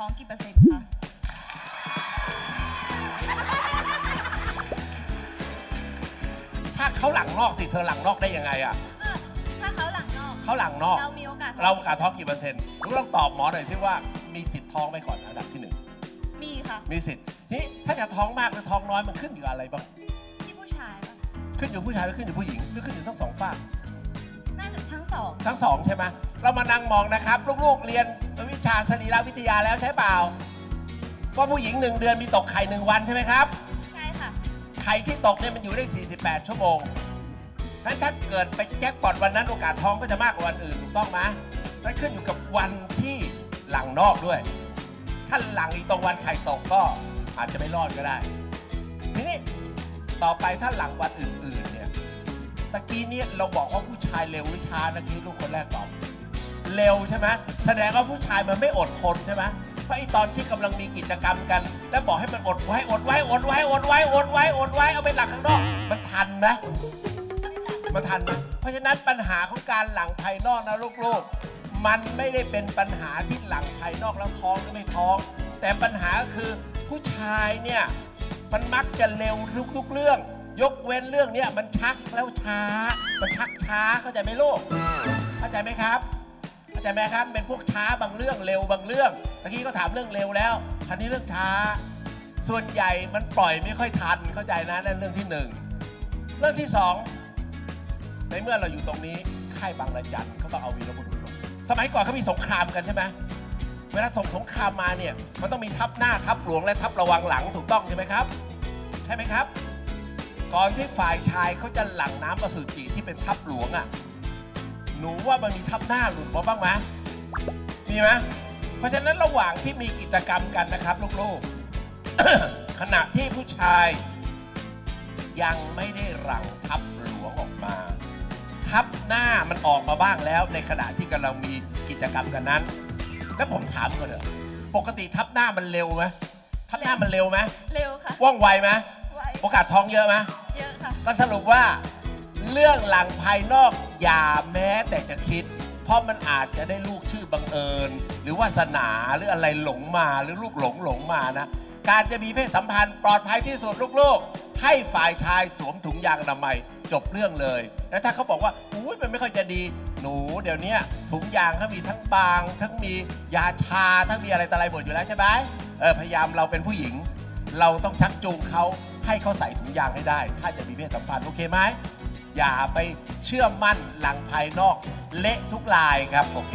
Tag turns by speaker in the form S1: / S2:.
S1: ท้องกี่เปอร์เซ็นต์คะ
S2: ถ้าเขาหลังนอกสิเธอหลังนอกได้ยังไงอะ
S1: อะถ้าเขาหลังนอก
S2: เขาหลังนอก
S1: เรามีโอกาสท้อง
S2: เราโอกาสท้องกี่เปอร์เซ็นต์ลูกต้องตอบหมอหน่อยสิว่ามีสิทธิ์ท้องไหมก่อนอันดับที่หนึ่ง
S1: มีค่ะ
S2: มีสิทธิ์นี่ถ้าจะท้องมากหรือท้องน้อยมันขึ้นอยู่อะไรบ้าง
S1: ที่ผู้ชายปะ
S2: ขึ้นอยู่ผู้ชายหรือขึ้นอยู่ผู้หญิงหรือขึ้นอยู่ทั้งสองฝ่าย
S1: น่าจะทั้งสอง
S2: ทั้งสองใช่ไหมเรามานั่งมองนะครับ ลูกๆเรียนวิ ชาสรีรวิทยาแล้วใช่เปล่าว่าผู้หญิงหนึ่งเดือนมีตกไข่หนึ่งวันใช่ไหมครับ
S1: ใช่ค่ะ
S2: ไข่ที่ตกเนี่ยมันอยู่ได้ 48 ชั่วโมงฉะนั้นถ้าเกิดไปแจ็คพอตวันนั้นโอกาสท้องก็จะมากกว่าวันอื่นถูกต้องไหมนั่นขึ้นอยู่กับวันที่หลังนอกด้วย ถ้าหลังอีกตรงวันไข่ตกก็อาจจะไม่รอดก็ได้ ทีนี้ต่อไปถ้าหลังวันอื่นๆเนี่ย ตะกี้เนี่ยเราบอกว่าผู้ชายเร็วหรือช้าตะกี้ลูกคนแรกตอบ เร็วใช่ไหมแสดงว่าผู้ชายมันไม่อดทนใช่ไหมเพราะไอตอนที่กำลังมีกิจกรรมกัน แล้วบอกให้มันอดไว้อดไว้อดไว้อดไว้อดไว้อดไว้เอาไปหลังข้างนอก มันทันไหมมันทันไหมเพราะฉะนั้นปัญหาของการหลังภายนอกนะลูกๆ มันไม่ได้เป็นปัญหาที่หลังภายนอกแล้วท้องหรือไม่ท้อง แต่ปัญหาก็คือผู้ชายเนี่ยมันมักจะเร็วทุกๆเรื่อง ยกเว้นเรื่องเนี้ยมันชักแล้วช้า มันชักช้าเข้าใจไหมลูกเข้าใจไหมครับาใจไหมครับ เป็นพวกช้าบางเรื่องเร็วบางเรื่องเมื่อกี้ก็ถามเรื่องเร็วแล้วคันนี้เรื่องช้า ส่วนใหญ่มันปล่อยไม่ค่อยทันเข้าใจนะนั่นเรื่องที่หนึ่งเรื่องที่สองในเมื่อเราอยู่ตรงนี้ค่ายบางระจันเขาต้องเอาวีรบุรุษมาสมัยก่อนเขามีสงครามกันใช่ไหมเวลาส่งสงครามมาเนี่ยมันต้องมีทัพหน้าทัพหลวงและทัพระวังหลังถูกต้องใช่ไหมครับ ใช่ไหมครับ ก่อนที่ฝ่ายชายเขาจะหลั่งน้ำประสุจิที่เป็นทัพหลวงอะ หนูว่ามันมีทับหน้าหลุดมาบ้างไหมมีไหมเพราะฉะนั้นระหว่างที่มีกิจกรรมกันนะครับลูกๆ ขณะที่ผู้ชาย ยังไม่ได้หลั่งทับหลวงออกมา ทับหน้ามันออกมาบ้างแล้วในขณะที่กำลังมีกิจกรรมกันนั้น แล้วผมถามก่อนเถอะปกติทับหน้ามันเร็วไหมทับหน้ามันเร็วไหม
S1: เร็วค่ะ
S2: ว่องไวไหม
S1: ไว
S2: โอกาสท้องเยอะไหม
S1: เยอะค่ะ
S2: ก็สรุปว่าเรื่องหลังภายนอก อย่าแม้แต่จะคิด เพราะมันอาจจะได้ลูกชื่อบังเอิญ หรือวาสนาหรืออะไรหลงมาหรือลูกหลงหลงมานะ การจะมีเพศสัมพันธ์ปลอดภัยที่สุดลูกๆ ให้ฝ่ายชายสวมถุงยางอนามัยจบเรื่องเลย แล้วถ้าเขาบอกว่าอุ้ยมันไม่ค่อยจะดี หนูเดี๋ยวนี้ถุงยางเขามีทั้งบาง ทั้งมียาชาทั้งมีอะไรต่ออะไรหมดอยู่แล้วใช่ไหมเออพยายามเราเป็นผู้หญิง เราต้องชักจูงเขาให้เขาใส่ถุงยางให้ได้ ถ้าจะมีเพศสัมพันธ์โอเคไหม อย่าไปเชื่อมั่นหลังภายนอก เละทุกลายครับ โอเค